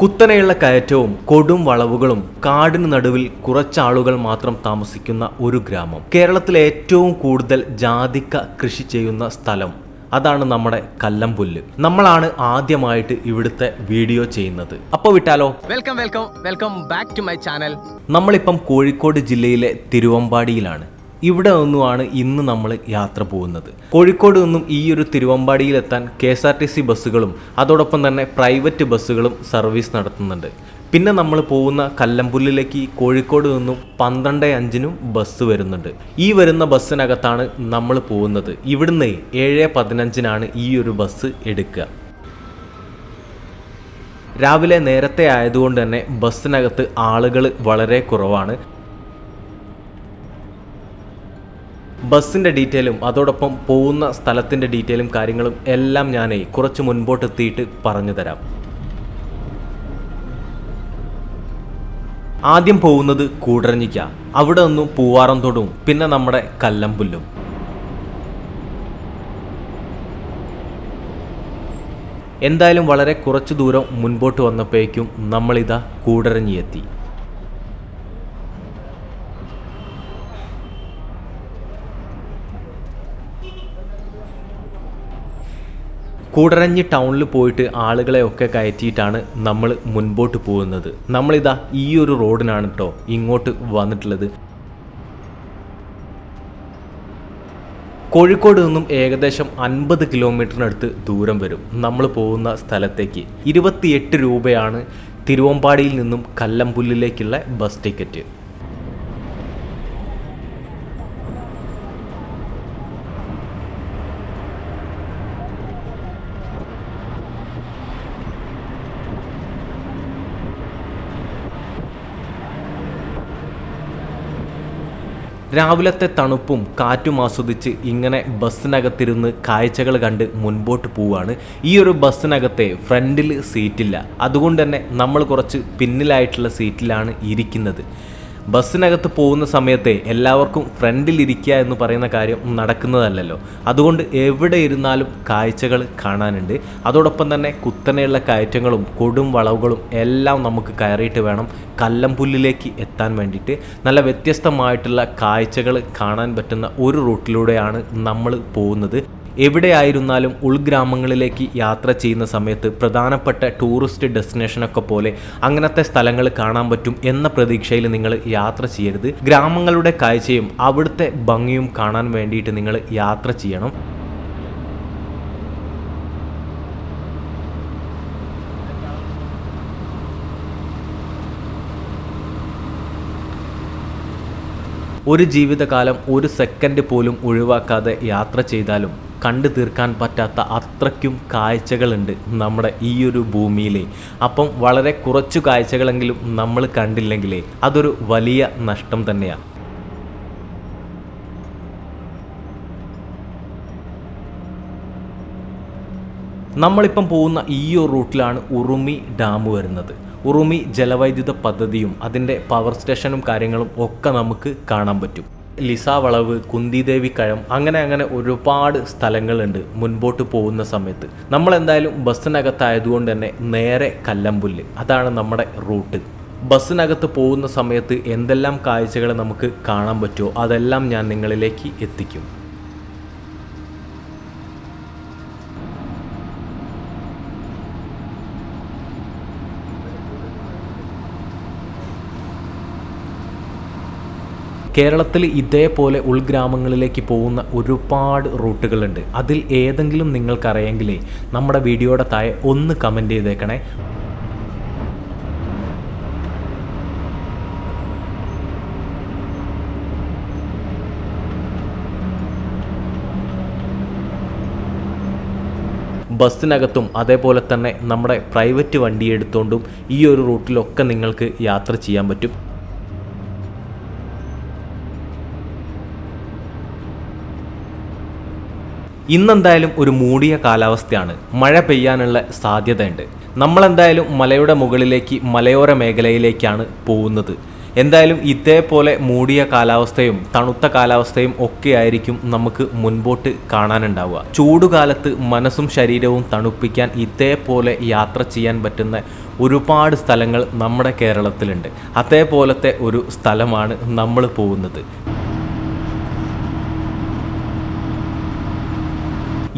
കുത്തനെയുള്ള കയറ്റവും കൊടും വളവുകളും കാടിന് നടുവിൽ കുറച്ചാളുകൾ മാത്രം താമസിക്കുന്ന ഒരു ഗ്രാമം. കേരളത്തിലെ ഏറ്റവും കൂടുതൽ ജാതിക്ക കൃഷി ചെയ്യുന്ന സ്ഥലം അതാണ് നമ്മുടെ കല്ലംപുല്ല് നമ്മളാണ് ആദ്യമായിട്ട് ഇവിടുത്തെ വീഡിയോ ചെയ്യുന്നത്. അപ്പോൾ വിട്ടാലോ? Welcome welcome welcome back to my channel. നമ്മളിപ്പം കോഴിക്കോട് ജില്ലയിലെ തിരുവമ്പാടിയിലാണ്. ഇവിടെ നിന്നുമാണ് ഇന്ന് നമ്മൾ യാത്ര പോകുന്നത്. കോഴിക്കോട് നിന്നും ഈ ഒരു തിരുവമ്പാടിയിലെത്താൻ K S R T C ബസ്സുകളും അതോടൊപ്പം തന്നെ പ്രൈവറ്റ് ബസ്സുകളും സർവീസ് നടത്തുന്നുണ്ട്. പിന്നെ നമ്മൾ പോകുന്ന കല്ലമ്പുല്ലിലേക്ക് കോഴിക്കോട് നിന്നും പന്ത്രണ്ട് അഞ്ചിനും ബസ് വരുന്നുണ്ട്. ഈ വരുന്ന ബസ്സിനകത്താണ് നമ്മൾ പോകുന്നത്. ഇവിടുന്ന് ഏഴ് പതിനഞ്ചിനാണ് ഈ ഒരു ബസ് എടുക്കുക. രാവിലെ നേരത്തെ ആയതുകൊണ്ട് തന്നെ ബസ്സിനകത്ത് ആളുകൾ വളരെ കുറവാണ്. ബസ്സിന്റെ ഡീറ്റെയിലും അതോടൊപ്പം പോകുന്ന സ്ഥലത്തിന്റെ ഡീറ്റെയിലും കാര്യങ്ങളും എല്ലാം ഞാനേ കുറച്ച് മുൻപോട്ട് എത്തിയിട്ട് പറഞ്ഞു തരാം. ആദ്യം പോകുന്നത് കൂടരഞ്ഞിക്ക. അവിടെ നിന്നും തൊടും പിന്നെ നമ്മുടെ കല്ലമ്പുല്ലും. എന്തായാലും വളരെ കുറച്ച് ദൂരം മുൻപോട്ട് വന്നപ്പോഴേക്കും നമ്മളിതാ കൂടരഞ്ഞി കൂടരഞ്ഞി ടൗണിൽ പോയിട്ട് ആളുകളെ ഒക്കെ കയറ്റിയിട്ടാണ് നമ്മൾ മുൻപോട്ട് പോകുന്നത്. നമ്മളിതാ ഈ ഒരു റോഡിനാണ് കേട്ടോ ഇങ്ങോട്ട് വന്നിട്ടുള്ളത്. കോഴിക്കോട് നിന്നും ഏകദേശം അൻപത് കിലോമീറ്ററിനടുത്ത് ദൂരം വരും നമ്മൾ പോകുന്ന സ്ഥലത്തേക്ക്. ഇരുപത്തിയെട്ട് രൂപയാണ് തിരുവമ്പാടിയിൽ നിന്നും കല്ലമ്പുല്ലിലേക്കുള്ള ബസ് ടിക്കറ്റ്. രാവിലത്തെ തണുപ്പും കാറ്റും ആസ്വദിച്ച് ഇങ്ങനെ ബസ്സിനകത്തിരുന്ന് കാഴ്ചകൾ കണ്ട് മുൻപോട്ട് പോവുകയാണ് ഈ ഒരു ബസ്സിനകത്തെ ഫ്രണ്ടിൽ സീറ്റില്ല. അതുകൊണ്ട് തന്നെ നമ്മൾ കുറച്ച് പിന്നിലായിട്ടുള്ള സീറ്റിലാണ് ഇരിക്കുന്നത്. ബസ്സിനകത്ത് പോകുന്ന സമയത്തെ എല്ലാവർക്കും ഫ്രണ്ടിലിരിക്കുക എന്ന് പറയുന്ന കാര്യം നടക്കുന്നതല്ലല്ലോ. അതുകൊണ്ട് എവിടെ ഇരുന്നാലും കാഴ്ചകൾ കാണാനുണ്ട്. അതോടൊപ്പം തന്നെ കുത്തനെയുള്ള കയറ്റങ്ങളും കൊടും വളവുകളും എല്ലാം നമുക്ക് കയറിയിട്ട് വേണം കല്ലമ്പുല്ലിലേക്ക് എത്താൻ വേണ്ടിയിട്ട്. നല്ല വ്യത്യസ്തമായിട്ടുള്ള കാഴ്ചകൾ കാണാൻ പറ്റുന്ന ഒരു റൂട്ടിലൂടെയാണ് നമ്മൾ പോകുന്നത്. എവിടെയായിരുന്നാലും ഉൾഗ്രാമങ്ങളിലേക്ക് യാത്ര ചെയ്യുന്ന സമയത്ത് പ്രധാനപ്പെട്ട ടൂറിസ്റ്റ് ഡെസ്റ്റിനേഷനൊക്കെ പോലെ അങ്ങനത്തെ സ്ഥലങ്ങൾ കാണാൻ പറ്റും എന്ന പ്രതീക്ഷയിൽ നിങ്ങൾ യാത്ര ചെയ്യരുത്. ഗ്രാമങ്ങളുടെ കാഴ്ചയും അവിടുത്തെ ഭംഗിയും കാണാൻ വേണ്ടിയിട്ട് നിങ്ങൾ യാത്ര ചെയ്യണം. ഒരു ജീവിതകാലം ഒരു സെക്കൻഡ് പോലും ഒഴിവാക്കാതെ യാത്ര ചെയ്താലും കണ്ടു തീർക്കാൻ പറ്റാത്ത അത്രയ്ക്കും കാഴ്ചകളുണ്ട് നമ്മുടെ ഈ ഒരു ഭൂമിയിലെ. അപ്പം വളരെ കുറച്ചു കാഴ്ചകളെങ്കിലും നമ്മൾ കണ്ടില്ലെങ്കിലേ അതൊരു വലിയ നഷ്ടം തന്നെയാണ് നമ്മളിപ്പം പോകുന്ന ഈ ഒരു റൂട്ടിലാണ് ഉറുമി ഡാം വരുന്നത്. ഉറുമി ജലവൈദ്യുത പദ്ധതിയും അതിന്റെ പവർ സ്റ്റേഷനും കാര്യങ്ങളും ഒക്കെ നമുക്ക് കാണാൻ പറ്റും. ലിസ വളവ് കുന്തിദേവി കഴം അങ്ങനെ അങ്ങനെ ഒരുപാട് സ്ഥലങ്ങളുണ്ട് മുൻപോട്ട് പോകുന്ന സമയത്ത്. നമ്മൾ എന്തായാലും ബസ്സിനകത്തായതുകൊണ്ട് തന്നെ നേരെ കല്ലമ്പുല്ല്. അതാണ് നമ്മുടെ റൂട്ട്. ബസ്സിനകത്ത് പോകുന്ന സമയത്ത് എന്തെല്ലാം കാഴ്ചകൾ നമുക്ക് കാണാൻ പറ്റുമോ? അതെല്ലാം ഞാൻ നിങ്ങളിലേക്ക് എത്തിക്കും. കേരളത്തിൽ ഇതേപോലെ ഉൾഗ്രാമങ്ങളിലേക്ക് പോകുന്ന ഒരുപാട് റൂട്ടുകളുണ്ട്. അതിൽ ഏതെങ്കിലും നിങ്ങൾക്കറിയെങ്കിലേ നമ്മുടെ വീഡിയോയുടെ താഴെ ഒന്ന് കമന്റ് ചെയ്തേക്കണേ. ബസ്സിനകത്തും അതേപോലെ തന്നെ നമ്മുടെ പ്രൈവറ്റ് വണ്ടി എടുത്തുകൊണ്ടും ഈ ഒരു റൂട്ടിലൊക്കെ നിങ്ങൾക്ക് യാത്ര ചെയ്യാൻ പറ്റും. ഇന്നെന്തായാലും ഒരു മൂടിയ കാലാവസ്ഥയാണ്. മഴ പെയ്യാനുള്ള സാധ്യതയുണ്ട്. നമ്മളെന്തായാലും മലയുടെ മുകളിലേക്ക് മലയോര മേഖലയിലേക്കാണ് പോകുന്നത്. എന്തായാലും ഇതേപോലെ മൂടിയ കാലാവസ്ഥയും തണുത്ത കാലാവസ്ഥയും ഒക്കെ ആയിരിക്കും നമുക്ക് മുൻപോട്ട് കാണാനുണ്ടാവുക. ചൂടുകാലത്ത് മനസ്സും ശരീരവും തണുപ്പിക്കാൻ ഇതേപോലെ യാത്ര ചെയ്യാൻ പറ്റുന്ന ഒരുപാട് സ്ഥലങ്ങൾ നമ്മുടെ കേരളത്തിലുണ്ട്. അതേപോലത്തെ ഒരു സ്ഥലമാണ് നമ്മൾ പോകുന്നത്.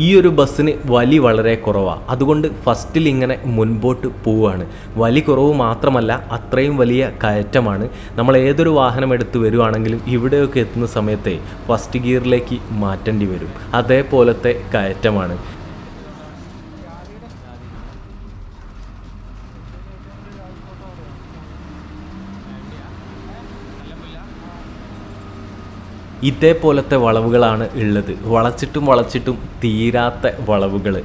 ഈ ഒരു ബസ്സിന് വലി വളരെ കുറവാണ് അതുകൊണ്ട് ഫസ്റ്റിൽ ഇങ്ങനെ മുൻപോട്ട് പോവുകയാണ് വലി കുറവ് മാത്രമല്ല അത്രയും വലിയ കയറ്റമാണ്. നമ്മൾ ഏതൊരു വാഹനം എടുത്ത് വരുവാണെങ്കിലും ഇവിടെയൊക്കെ എത്തുന്ന സമയത്തെ ഫസ്റ്റ് ഗിയറിലേക്ക് മാറ്റേണ്ടി വരും. അതേപോലത്തെ കയറ്റമാണ്. ഇതേപോലത്തെ വളവുകളാണ് ഉള്ളത്. വളച്ചിട്ടും വളച്ചിട്ടും തീരാത്ത വളവുകൾ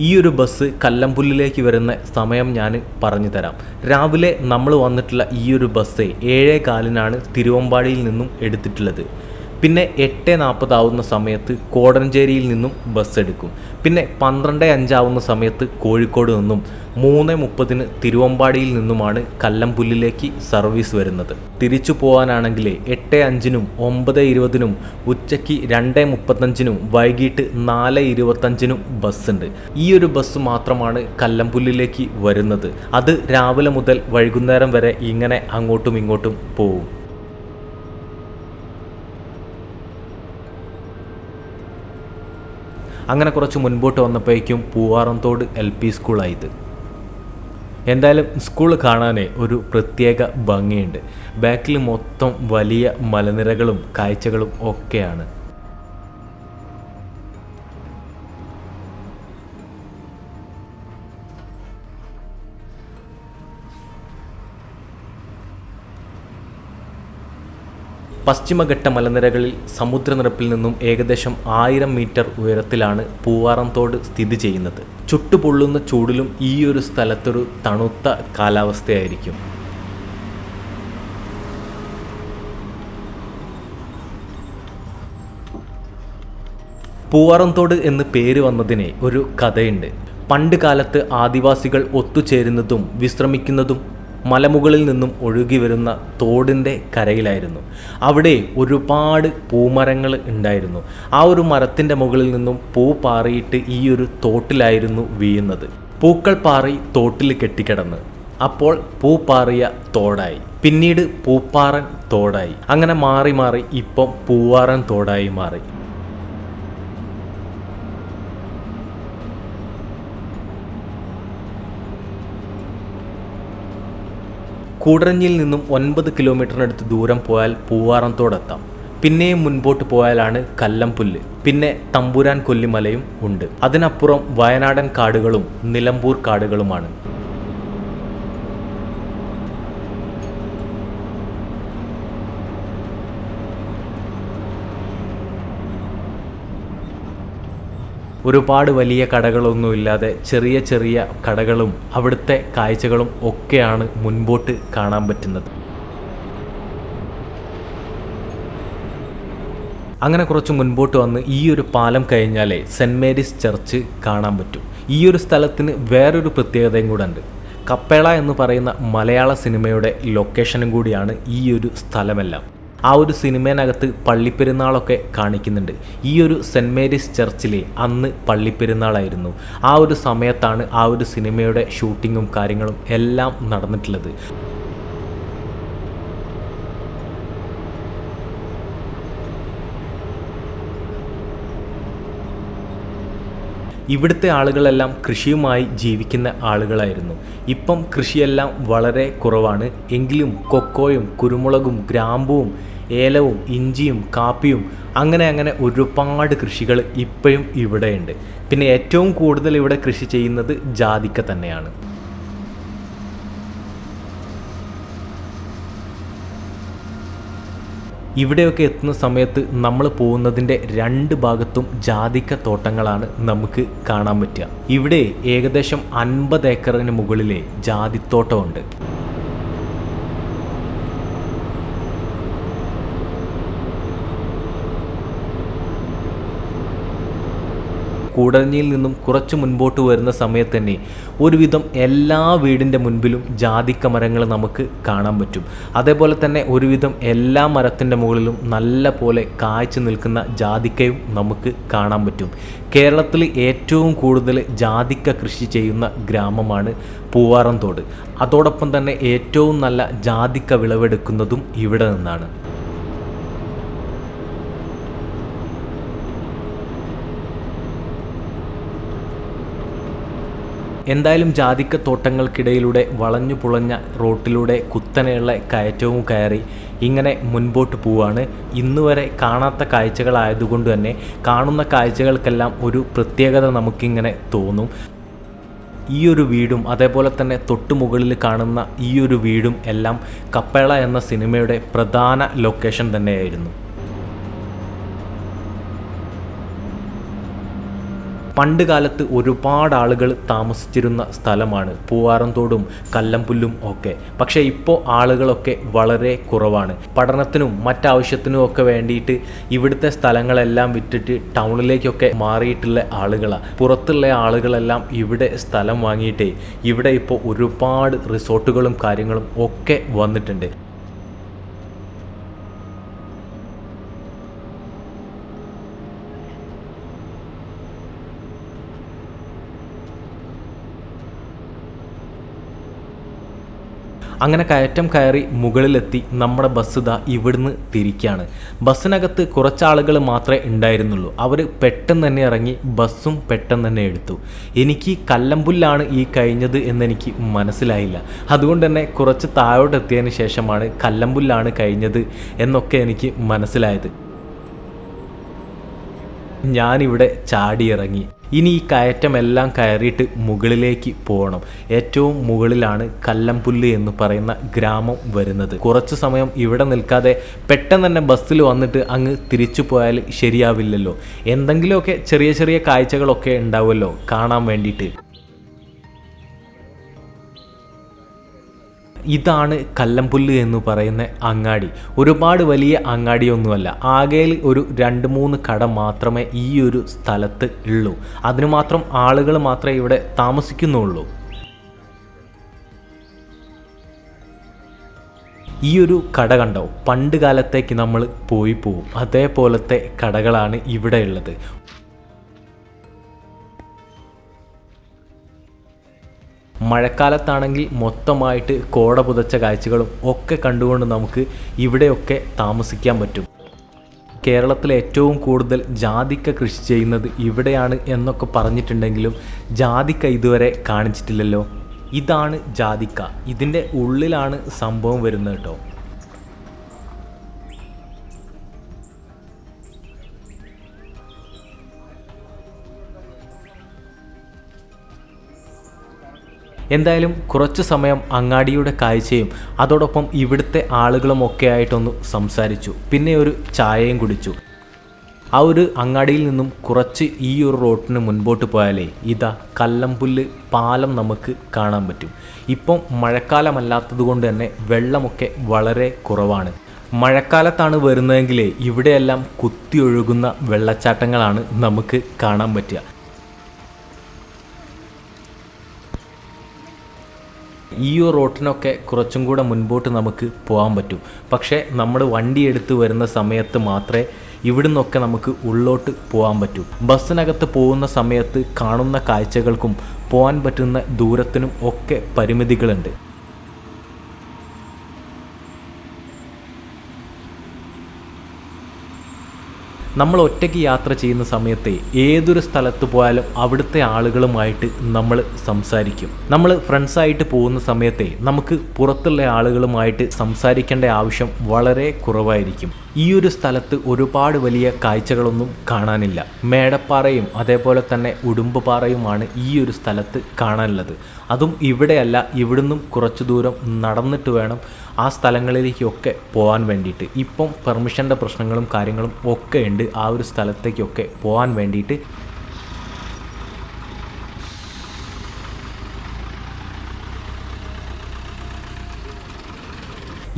ഈ ഒരു ബസ് കല്ലമ്പുല്ലിലേക്ക് വരുന്ന സമയം ഞാൻ പറഞ്ഞു തരാം. രാവിലെ നമ്മൾ വന്നിട്ടുള്ള ഈ ഒരു ബസ് ഏഴേ കാലിനാണ് തിരുവമ്പാടിയിൽ നിന്നും എടുത്തിട്ടുള്ളത്. പിന്നെ എട്ട് നാൽപ്പതാവുന്ന സമയത്ത് കോടഞ്ചേരിയിൽ നിന്നും ബസ് എടുക്കും. പിന്നെ പന്ത്രണ്ട് അഞ്ചാവുന്ന സമയത്ത് കോഴിക്കോട് നിന്നും മൂന്ന് മുപ്പതിന് തിരുവമ്പാടിയിൽ നിന്നുമാണ് കല്ലമ്പുല്ലിലേക്ക് സർവീസ് വരുന്നത്. തിരിച്ചു പോകാനാണെങ്കിൽ എട്ട് അഞ്ചിനും ഒമ്പത് ഇരുപതിനും ഉച്ചയ്ക്ക് രണ്ട് മുപ്പത്തഞ്ചിനും വൈകിട്ട് നാല് ഇരുപത്തഞ്ചിനും ബസ്സുണ്ട്. ഈ ഒരു ബസ് മാത്രമാണ് കല്ലമ്പുല്ലിലേക്ക് വരുന്നത്. അത് രാവിലെ മുതൽ വൈകുന്നേരം വരെ ഇങ്ങനെ അങ്ങോട്ടും ഇങ്ങോട്ടും പോകും. അങ്ങനെ കുറച്ച് മുൻപോട്ട് വന്നപ്പോഴേക്കും പൂവാറന്തോട് എൽ പി സ്കൂളായത്. എന്തായാലും സ്കൂൾ കാണാനേ ഒരു പ്രത്യേക ഭംഗിയുണ്ട്. ബാക്കിൽ മൊത്തം വലിയ മലനിരകളും കാഴ്ചകളും ഒക്കെയാണ്. പശ്ചിമഘട്ട മലനിരകളിൽ സമുദ്രനിരപ്പിൽ നിന്നും ഏകദേശം ആയിരം മീറ്റർ ഉയരത്തിലാണ് പൂവാറന്തോട് സ്ഥിതി ചെയ്യുന്നത്. ചുട്ടുപൊള്ളുന്ന ചൂടിലും ഈ ഒരു സ്ഥലത്തൊരു തണുത്ത കാലാവസ്ഥയായിരിക്കും. പൂവാറന്തോട് എന്ന് പേര് വന്നതിന് ഒരു കഥയുണ്ട്. പണ്ട് കാലത്ത് ആദിവാസികൾ ഒത്തുചേരുന്നതും വിശ്രമിക്കുന്നതും മലമുകളിൽ നിന്നും ഒഴുകി വരുന്ന തോടിന്റെ കരയിലായിരുന്നു. അവിടെ ഒരുപാട് പൂമരങ്ങൾ ഉണ്ടായിരുന്നു. ആ ഒരു മരത്തിന്റെ മുകളിൽ നിന്നും പൂ പാറിയിട്ട് ഈ ഒരു തോട്ടിലായിരുന്നു വീഴുന്നത്. പൂക്കൾ പാറി തോട്ടിൽ കെട്ടിക്കിടന്ന്. അപ്പോൾ പൂ പാറിയ തോടായി. പിന്നീട് പൂപ്പാറൻ തോടായി. അങ്ങനെ മാറി മാറി ഇപ്പം പൂവാറൻ തോടായി മാറി. കൂടരഞ്ഞിൽ നിന്നും ഒൻപത് കിലോമീറ്ററിനടുത്ത് ദൂരം പോയാൽ പൂവാറന്തോടെത്താം പിന്നെയും മുൻപോട്ട് പോയാലാണ് കല്ലംപുല്ല്. പിന്നെ തമ്പുരാൻ കൊല്ലിമലയും ഉണ്ട്. അതിനപ്പുറം വയനാടൻ കാടുകളും നിലമ്പൂർ കാടുകളുമാണ്. ഒരുപാട് വലിയ കടകളൊന്നുമില്ലാതെ ചെറിയ ചെറിയ കടകളും അവിടുത്തെ കാഴ്ചകളും ഒക്കെയാണ് മുൻപോട്ട് കാണാൻ പറ്റുന്നത്. അങ്ങനെ കുറച്ച് മുൻപോട്ട് വന്ന് ഈ ഒരു പാലം കഴിഞ്ഞാലേ സെന്റ് മേരീസ് ചർച്ച് കാണാൻ പറ്റും. ഈ ഒരു സ്ഥലത്തിന് വേറൊരു പ്രത്യേകതയും കൂടെ ഉണ്ട് കപ്പേള എന്ന് പറയുന്ന മലയാള സിനിമയുടെ ലൊക്കേഷനും കൂടിയാണ് ഈ ഒരു സ്ഥലമെല്ലാം. ആ ഒരു സിനിമേനകത്ത് പള്ളിപ്പെരുന്നാളൊക്കെ കാണിക്കുന്നുണ്ട്. ഈ ഒരു സെന്റ് മേരീസ് ചർച്ചിലെ അന്ന് പള്ളിപ്പെരുന്നാളായിരുന്നു. ആ ഒരു സമയത്താണ് ആ ഒരു സിനിമയുടെ ഷൂട്ടിങ്ങും കാര്യങ്ങളും എല്ലാം നടന്നിട്ടുള്ളത്. ഇവിടുത്തെ ആളുകളെല്ലാം കൃഷിയുമായി ജീവിക്കുന്ന ആളുകളായിരുന്നു. ഇപ്പം കൃഷിയെല്ലാം വളരെ കുറവാണ്. എങ്കിലും കൊക്കോയും കുരുമുളകും ഗ്രാമ്പുവും ഏലവും ഇഞ്ചിയും കാപ്പിയും അങ്ങനെ അങ്ങനെ ഒരുപാട് കൃഷികൾ ഇപ്പോഴും ഇവിടെയുണ്ട്. പിന്നെ ഏറ്റവും കൂടുതൽ ഇവിടെ കൃഷി ചെയ്യുന്നത് ജാതിക്ക തന്നെയാണ്. ഇവിടെയൊക്കെ എത്തുന്ന സമയത്ത് നമ്മൾ പോകുന്നതിന്റെ രണ്ട് ഭാഗത്തും ജാതിക്ക തോട്ടങ്ങളാണ് നമുക്ക് കാണാൻ പറ്റുക. ഇവിടെ ഏകദേശം അൻപത് ഏക്കറിന് മുകളിലെ ജാതിത്തോട്ടമുണ്ട്. കൂടരഞ്ഞിയിൽ നിന്നും കുറച്ച് മുൻപോട്ട് വരുന്ന സമയത്ത് തന്നെ ഒരുവിധം എല്ലാ വീടിന്റെ മുൻപിലും ജാതിക്ക മരങ്ങൾ നമുക്ക് കാണാൻ പറ്റും. അതേപോലെ തന്നെ ഒരുവിധം എല്ലാ മരത്തിന്റെ മുകളിലും നല്ല പോലെ കാഴ്ച നിൽക്കുന്ന ജാതിക്കയും നമുക്ക് കാണാൻ പറ്റും. കേരളത്തിൽ ഏറ്റവും കൂടുതൽ ജാതിക്ക കൃഷി ചെയ്യുന്ന ഗ്രാമമാണ് പൂവാറന്തോട് അതോടൊപ്പം തന്നെ ഏറ്റവും നല്ല ജാതിക്ക വിളവെടുക്കുന്നതും ഇവിടെ നിന്നാണ്. എന്തായാലും ജാതിക്ക തോട്ടങ്ങൾക്കിടയിലൂടെ വളഞ്ഞു പുളഞ്ഞ റോട്ടിലൂടെ കുത്തനെയുള്ള കയറ്റവും കയറി ഇങ്ങനെ മുൻപോട്ട് പോവാണ്. ഇന്ന് വരെ കാണാത്ത കാഴ്ചകളായതുകൊണ്ട് തന്നെ കാണുന്ന കാഴ്ചകൾക്കെല്ലാം ഒരു പ്രത്യേകത നമുക്കിങ്ങനെ തോന്നും. ഈ ഒരു വീടും അതേപോലെ തന്നെ തൊട്ടു മുകളിൽ കാണുന്ന ഈ ഒരു വീടും എല്ലാം കപ്പേള എന്ന സിനിമയുടെ പ്രധാന ലൊക്കേഷൻ തന്നെയായിരുന്നു. പണ്ട് കാലത്ത് ഒരുപാട് ആളുകൾ താമസിച്ചിരുന്ന സ്ഥലമാണ്. പൂവാറന്തോടും കല്ലംപുല്ലും ഒക്കെ. പക്ഷേ ഇപ്പോൾ ആളുകളൊക്കെ വളരെ കുറവാണ്. പഠനത്തിനും മറ്റാവശ്യത്തിനും ഒക്കെ വേണ്ടിയിട്ട് ഇവിടുത്തെ സ്ഥലങ്ങളെല്ലാം വിറ്റിട്ട് ടൗണിലേക്കൊക്കെ മാറിയിട്ടുള്ള ആളുകളാണ് പുറത്തുള്ള ആളുകളെല്ലാം ഇവിടെ സ്ഥലം വാങ്ങിയിട്ടേ ഇവിടെ ഇപ്പോൾ ഒരുപാട് റിസോർട്ടുകളും കാര്യങ്ങളും ഒക്കെ വന്നിട്ടുണ്ട്. അങ്ങനെ കയറ്റം കയറി മുകളിലെത്തി നമ്മുടെ ബസ് ഇതാ ഇവിടുന്ന് തിരിക്കുകയാണ് ബസ്സിനകത്ത് കുറച്ചാളുകൾ മാത്രമേ ഉണ്ടായിരുന്നുള്ളൂ. അവർ പെട്ടെന്ന് തന്നെ ഇറങ്ങി ബസ്സും പെട്ടെന്ന് തന്നെ എടുത്തു. എനിക്ക് കല്ലമ്പുല്ലാണ് ഈ കഴിഞ്ഞത് എന്നെനിക്ക് മനസ്സിലായില്ല. അതുകൊണ്ട് തന്നെ കുറച്ച് താഴോട്ടെത്തിയതിന് ശേഷമാണ് കല്ലമ്പുല്ലാണ് കഴിഞ്ഞത് എന്നൊക്കെ എനിക്ക് മനസ്സിലായത്. ഞാനിവിടെ ചാടിയിറങ്ങി. ഇനി ഈ കയറ്റമെല്ലാം കയറിയിട്ട് മുകളിലേക്ക് പോകണം. ഏറ്റവും മുകളിലാണ് കല്ലംപുല്ല് എന്ന് പറയുന്ന ഗ്രാമം വരുന്നത്. കുറച്ച് സമയം ഇവിടെ നിൽക്കാതെ പെട്ടെന്ന് തന്നെ ബസ്സിൽ വന്നിട്ട് അങ്ങ് തിരിച്ചു പോയാൽ ശരിയാവില്ലല്ലോ. എന്തെങ്കിലുമൊക്കെ ചെറിയ ചെറിയ കാഴ്ചകളൊക്കെ ഉണ്ടാവുമല്ലോ കാണാൻ വേണ്ടിയിട്ട്. ഇതാണ് കല്ലംപുല്ല് എന്ന് പറയുന്ന അങ്ങാടി. ഒരുപാട് വലിയ അങ്ങാടിയൊന്നുമല്ല. ആകെയിൽ ഒരു രണ്ട് മൂന്ന് കട മാത്രമേ ഈ ഒരു സ്ഥലത്ത് ഉള്ളൂ. അതിനു മാത്രം ആളുകൾ മാത്രമേ ഇവിടെ താമസിക്കുന്നുള്ളൂ. ഈ ഒരു കട കണ്ടോ? പണ്ട് കാലത്തേക്ക് നമ്മൾ പോയി പോവും. അതേപോലത്തെ കടകളാണ് ഇവിടെ ഉള്ളത്. മഴക്കാലത്താണെങ്കിൽ മൊത്തമായിട്ട് കോട പുതച്ച കാഴ്ചകളും ഒക്കെ കണ്ടുകൊണ്ട് നമുക്ക് ഇവിടെയൊക്കെ താമസിക്കാൻ പറ്റും. കേരളത്തിൽ ഏറ്റവും കൂടുതൽ ജാതിക്ക കൃഷി ചെയ്യുന്നത് ഇവിടെയാണ് എന്നൊക്കെ പറഞ്ഞിട്ടുണ്ടെങ്കിലും ജാതിക്ക ഇതുവരെ കാണിച്ചിട്ടില്ലല്ലോ. ഇതാണ് ജാതിക്ക. ഇതിന്റെ ഉള്ളിലാണ് സംഭവം വരുന്നത് കേട്ടോ. എന്തായാലും കുറച്ച് സമയം അങ്ങാടിയുടെ കാഴ്ചയും അതോടൊപ്പം ഇവിടുത്തെ ആളുകളും ഒക്കെ ആയിട്ടൊന്ന് സംസാരിച്ചു. പിന്നെ ഒരു ചായയും കുടിച്ചു. ആ ഒരു അങ്ങാടിയിൽ നിന്നും കുറച്ച് ഈ ഒരു റോട്ടിന് മുൻപോട്ട് പോയാലേ ഇതാ കല്ലംപുല്ല് പാലം നമുക്ക് കാണാൻ പറ്റും. ഇപ്പം മഴക്കാലമല്ലാത്തത് കൊണ്ട് തന്നെ വെള്ളമൊക്കെ വളരെ കുറവാണ്. മഴക്കാലത്താണ് വരുന്നതെങ്കിൽ ഇവിടെയെല്ലാം കുത്തിയൊഴുകുന്ന വെള്ളച്ചാട്ടങ്ങളാണ് നമുക്ക് കാണാൻ പറ്റുക. ഈ ഒരു റോട്ടിനൊക്കെ കുറച്ചും കൂടെ മുൻപോട്ട് നമുക്ക് പോകാൻ പറ്റും. പക്ഷേ നമ്മൾ വണ്ടി എടുത്ത് വരുന്ന സമയത്ത് മാത്രമേ ഇവിടുന്നൊക്കെ നമുക്ക് ഉള്ളോട്ട് പോകാൻ പറ്റൂ. ബസ്സിനകത്ത് പോകുന്ന സമയത്ത് കാണുന്ന കാഴ്ചകൾക്കും പോകാൻ പറ്റുന്ന ദൂരത്തിനും ഒക്കെ പരിമിതികളുണ്ട്. നമ്മൾ ഒറ്റയ്ക്ക് യാത്ര ചെയ്യുന്ന സമയത്തെ ഏതൊരു സ്ഥലത്ത് പോയാലും അവിടുത്തെ ആളുകളുമായിട്ട് നമ്മൾ സംസാരിക്കും. നമ്മൾ ഫ്രണ്ട്സായിട്ട് പോകുന്ന സമയത്തെ നമുക്ക് പുറത്തുള്ള ആളുകളുമായിട്ട് സംസാരിക്കേണ്ട ആവശ്യം വളരെ കുറവായിരിക്കും. ഈ ഒരു സ്ഥലത്ത് ഒരുപാട് വലിയ കാഴ്ചകളൊന്നും കാണാനില്ല. മേടപ്പാറയും അതേപോലെ തന്നെ ഉടുമ്പുപാറയുമാണ് ഈ ഒരു സ്ഥലത്ത് കാണാനുള്ളത്. അതും ഇവിടെയല്ല ഇവിടുന്നും കുറച്ച് ദൂരം നടന്നിട്ട് വേണം ആ സ്ഥലങ്ങളിലേക്കൊക്കെ പോകാൻ വേണ്ടിയിട്ട്. ഇപ്പം പെർമിഷന്റെ പ്രശ്നങ്ങളും കാര്യങ്ങളും ഒക്കെ ഉണ്ട് ആ ഒരു സ്ഥലത്തേക്കൊക്കെ പോകാൻ വേണ്ടിയിട്ട്.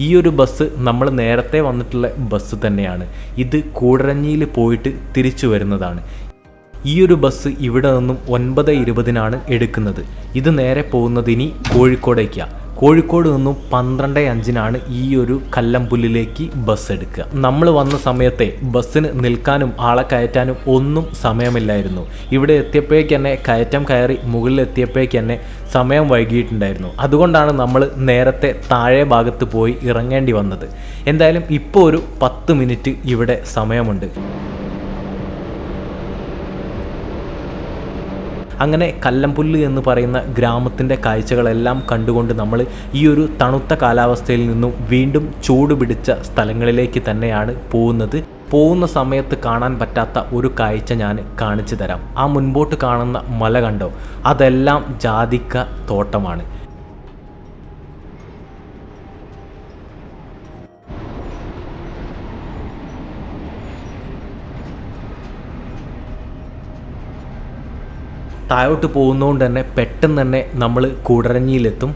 ഈ ഒരു ബസ് നമ്മൾ നേരത്തെ വന്നിട്ടുള്ള ബസ് തന്നെയാണ്. ഇത് കൂടരഞ്ഞിയിൽ പോയിട്ട് തിരിച്ചു വരുന്നതാണ്. ഈ ഒരു ബസ് ഇവിടെ നിന്നും ഒൻപത് ഇരുപതിനാണ് എടുക്കുന്നത്. ഇത് നേരെ പോകുന്നത് ഇനി കോഴിക്കോടേക്കാണ് കോഴിക്കോട് നിന്നും പന്ത്രണ്ട് അഞ്ചിനാണ് ഈ ഒരു കല്ലമ്പുല്ലിലേക്ക് ബസ് എടുക്കുക. നമ്മൾ വന്ന സമയത്തെ ബസ്സിന് നിൽക്കാനും ആളെ കയറ്റാനും ഒന്നും സമയമില്ലായിരുന്നു. ഇവിടെ എത്തിയപ്പോഴേക്ക് തന്നെ കയറ്റം കയറി മുകളിൽ എത്തിയപ്പോഴേക്ക് തന്നെ സമയം വൈകിയിട്ടുണ്ടായിരുന്നു. അതുകൊണ്ടാണ് നമ്മൾ നേരത്തെ താഴെ ഭാഗത്ത് പോയി ഇറങ്ങേണ്ടി വന്നത്. എന്തായാലും ഇപ്പോൾ ഒരു പത്ത് മിനിറ്റ് ഇവിടെ സമയമുണ്ട്. അങ്ങനെ കല്ലംപുല്ല് എന്ന് പറയുന്ന ഗ്രാമത്തിന്റെ കാഴ്ചകളെല്ലാം കണ്ടുകൊണ്ട് നമ്മൾ ഈ ഒരു തണുത്ത കാലാവസ്ഥയിൽ നിന്നും വീണ്ടും ചൂട് പിടിച്ച സ്ഥലങ്ങളിലേക്ക് തന്നെയാണ് പോകുന്നത്. പോകുന്ന സമയത്ത് കാണാൻ പറ്റാത്ത ഒരു കാഴ്ച ഞാൻ കാണിച്ചു തരാം. ആ മുൻപോട്ട് കാണുന്ന മല കണ്ടോ? അതെല്ലാം ജാതിക്ക തോട്ടമാണ്. താഴോട്ട് പോകുന്നതുകൊണ്ട് തന്നെ പെട്ടെന്ന് തന്നെ നമ്മൾ കൂടരഞ്ഞിയിലെത്തും.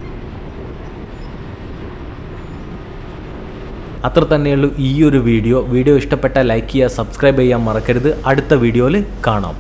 അത്ര തന്നെയുള്ളൂ ഈ ഒരു വീഡിയോ. വീഡിയോ ഇഷ്ടപ്പെട്ടാൽ ലൈക്ക് ചെയ്യുക സബ്സ്ക്രൈബ് ചെയ്യാൻ മറക്കരുത്. അടുത്ത വീഡിയോയിൽ കാണാം.